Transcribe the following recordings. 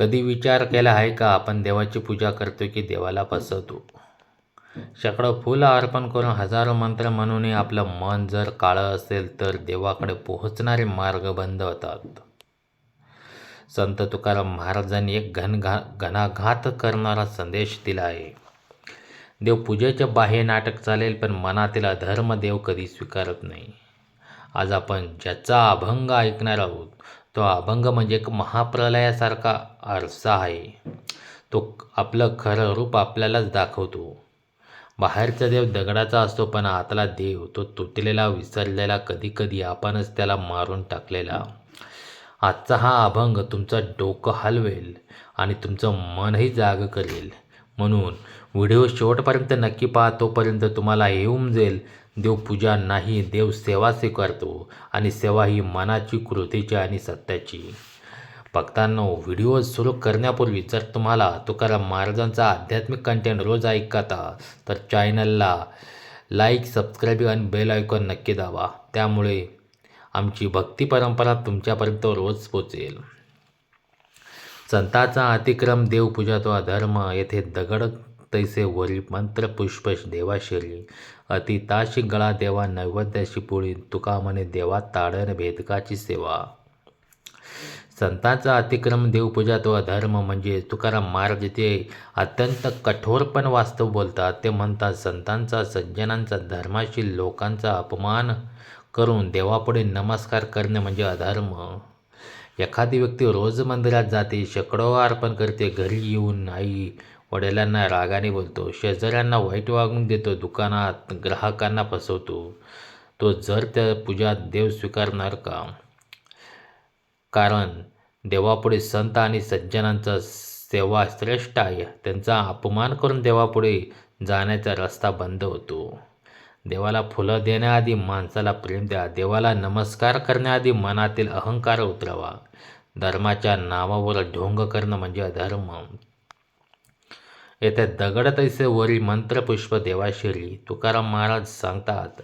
कधी विचार केला आहे का? आपण देवाची पूजा करतो की देवाला फसवतो शेकडो फुलं अर्पण करून हजारो मंत्र म्हणूनही आपलं मन जर काळं असेल तर देवाकडे पोहोचणारे मार्ग बंद होतात. संत तुकाराम महाराजांनी एक घनघा घणाघात करणारा संदेश दिला आहे. देव पूजेचे बाह्य नाटक चालेल पण मनातील अधर्म देव कधी स्वीकारत नाही. आज आपण ज्याचा अभंग ऐकणार आहोत तो अभंग म्हणजे एक महाप्रलयासारखा आरसा आहे. तो आपलं खरं रूप आपल्यालाच दाखवतो. बाहेरचा देव दगडाचा असतो पण आतला देव तो तुटलेला विसरलेला कधीकधी आपणच त्याला मारून टाकलेला. आजचा हा अभंग तुमचं डोकं हलवेल आणि तुमचं मनही जाग करेल. म्हणून व्हिडिओ शेवटपर्यंत नक्की पहा तोपर्यंत तुम्हाला हे उमजेल देवपूजा नाही देव सेवा स्वीकारतो आणि सेवा ही मनाची कृतीची आणि सत्याची. भक्तांनो व्हिडिओ सुरू करण्यापूर्वी जर तुम्हाला तुकाराम महाराजांचा आध्यात्मिक कंटेंट रोज ऐकता तर चॅनलला लाईक सबस्क्राईब आणि बेल आयकॉन नक्की दावा त्यामुळे आमची भक्ती परंपरा तुमच्यापर्यंत रोज पोचेल संताचा अतिक्रम देवपूजा तो अधर्म येथे दगड तैसे वरी मंत्र पुष्पश देवाशरी अति ताशी गळा देवा नैवेद्याशी पोळी तुका म्हणे देवा ताडण भेदकाची सेवा। संतांचा अतिक्रम देवपूजा तो अधर्म म्हणजे तुकाराम महाराज ते अत्यंत कठोर पण वास्तव बोलतात. ते म्हणतात संतांचा सज्जनांचा धर्माशील लोकांचा अपमान करून देवापुढे नमस्कार करणे म्हणजे अधर्म. एखादी व्यक्ती रोज मंदिरात जाते शेकडो अर्पण करते घरी येऊन आई वडिलांना रागाने बोलतो. शेजाऱ्यांना वाईट वागणूक देतो. दुकानात ग्राहकांना फसवतो. तो जर त्या पूजा देव स्वीकारणार का? कारण देवापुढे संत आणि सज्जनांचा सेवा श्रेष्ठ आहे. त्यांचा अपमान करून देवापुढे जाण्याचा रस्ता बंद होतो. देवाला फुलं देण्याआधी माणसाला प्रेम द्या. देवाला नमस्कार करण्याआधी मनातील अहंकार उतरावा. धर्माच्या नावावर ढोंग करणं म्हणजे अधर्म. येथे दगड तैसे वरी मंत्रपुष्प देवाशिरी तुकाराम महाराज सांगतात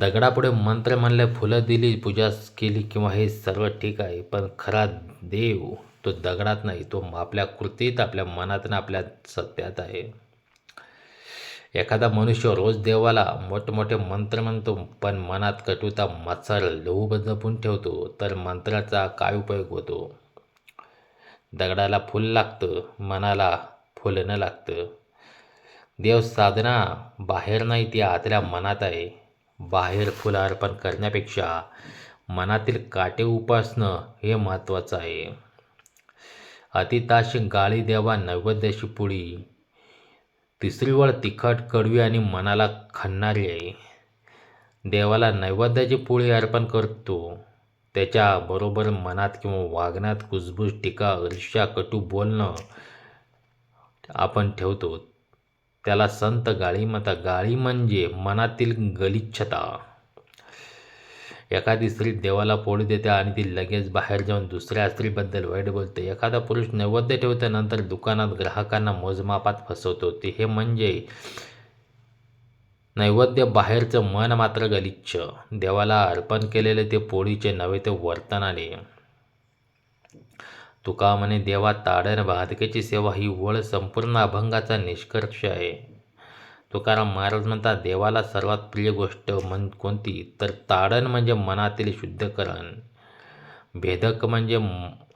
दगडापुढे मंत्र म्हणले फुलं दिली पूजा केली किंवा हे सर्व ठीक आहे पण खरा देव तो दगडात नाही तो आपल्या कृतीत आपल्या मनात आणि आपल्या सत्यात आहे. एखादा मनुष्य रोज देवाला मोठमोठे मंत्र म्हणतो पण मनात कटुता मत्सर लोभ जपून ठेवतो तर मंत्राचा काय उपयोग होतो? दगडाला फुल लागतं मनाला फुलणं लागतं. देव साधना बाहेर नाही ती आतल्या मनात आहे. बाहेर फुलं अर्पण करण्यापेक्षा मनातील काटे उपासणं हे महत्त्वाचं आहे. अतिताश गाळी देवा नैवेद्याची पुळी तिसरी वळ तिखट कडवी आणि मनाला खणणारी आहे. देवाला नैवेद्याची पोळी अर्पण करतो. त्याच्याबरोबर मनात किंवा वागण्यात कुजबूज टीका ईर्ष्या कटू बोलणं आपण ठेवतो. त्याला संत गाळी म्हणतात गाळी म्हणजे मनातील गलिच्छता. एखादी स्त्री देवाला पोळी देते आणि ती लगेच बाहेर जाऊन दुसऱ्या स्त्रीबद्दल वाईट बोलते. एखादा पुरुष नैवेद्य ठेवते नंतर दुकानात ग्राहकांना मोजमापात फसवतो. ते हे म्हणजे नैवेद्य बाहेरचं मन मात्र गलिच्छ. देवाला अर्पण केलेले ते पोळीचे नव्हे ते वर्तनाने तुका म्हणे देवा ताडण भादकेची सेवा ही वळ संपूर्ण अभंगाचा निष्कर्ष आहे. तुकाराम महाराज म्हणतात देवाला सर्वात प्रिय गोष्ट म्हण कोणती? तर ताडण म्हणजे मनातील शुद्धकरण. भेदक म्हणजे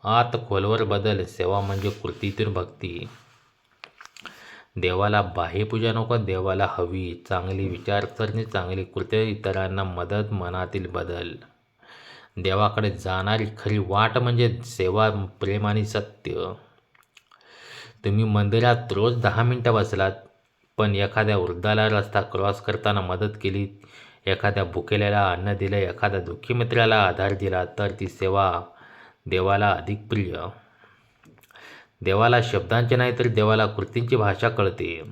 आत खोलवर बदल सेवा म्हणजे कृतीतून भक्ती. देवाला बाह्यपूजा नको देवाला हवी चांगली विचारसरणी चांगली कृत्य इतरांना मदत मनातील बदल. देवाकडे जाणारी खरी वाट म्हणजे सेवा प्रेम आणि सत्य. तुम्ही मंदिरात रोज दहा मिनटं बसलात पण एखाद्या वृद्धाला रस्ता क्रॉस करताना मदत केली एखाद्या भुकेल्याला अन्न दिलं एखाद्या दुःखी मित्राला आधार दिला तर ती सेवा देवाला अधिक प्रिय. देवाला शब्दांची नाही तर देवाला कृतींची भाषा कळते.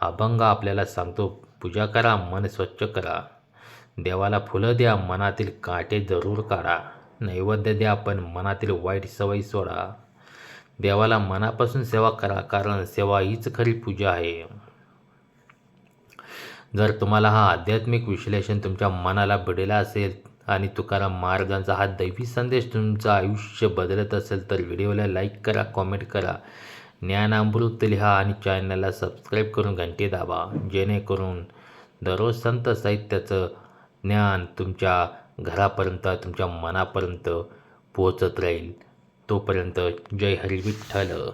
अभंग आपल्याला सांगतो पूजा करा मन स्वच्छ करा. देवाला फुलं द्या मनातील काटे जरूर काढा. नैवेद्य द्या पण मनातील वाईट सवयी सोडा. देवाला मनापासून सेवा करा कारण सेवा हीच खरी पूजा आहे. जर तुम्हाला हा आध्यात्मिक विश्लेषण तुमच्या मनाला भिडेला असेल आणि तुकाराम महाराजांचा हा दैवी संदेश तुमचं आयुष्य बदलत असेल तर व्हिडिओला लाईक करा कॉमेंट करा. ज्ञानामृत लिहा आणि चॅनलला सबस्क्राईब करून घंटी दाबा जेणेकरून दररोज संत साहित्याचं ज्ञान तुमच्या घरापर्यंत तुमच्या मनापर्यंत पोचत राहील. तोपर्यंत जय हरी विठ्ठल.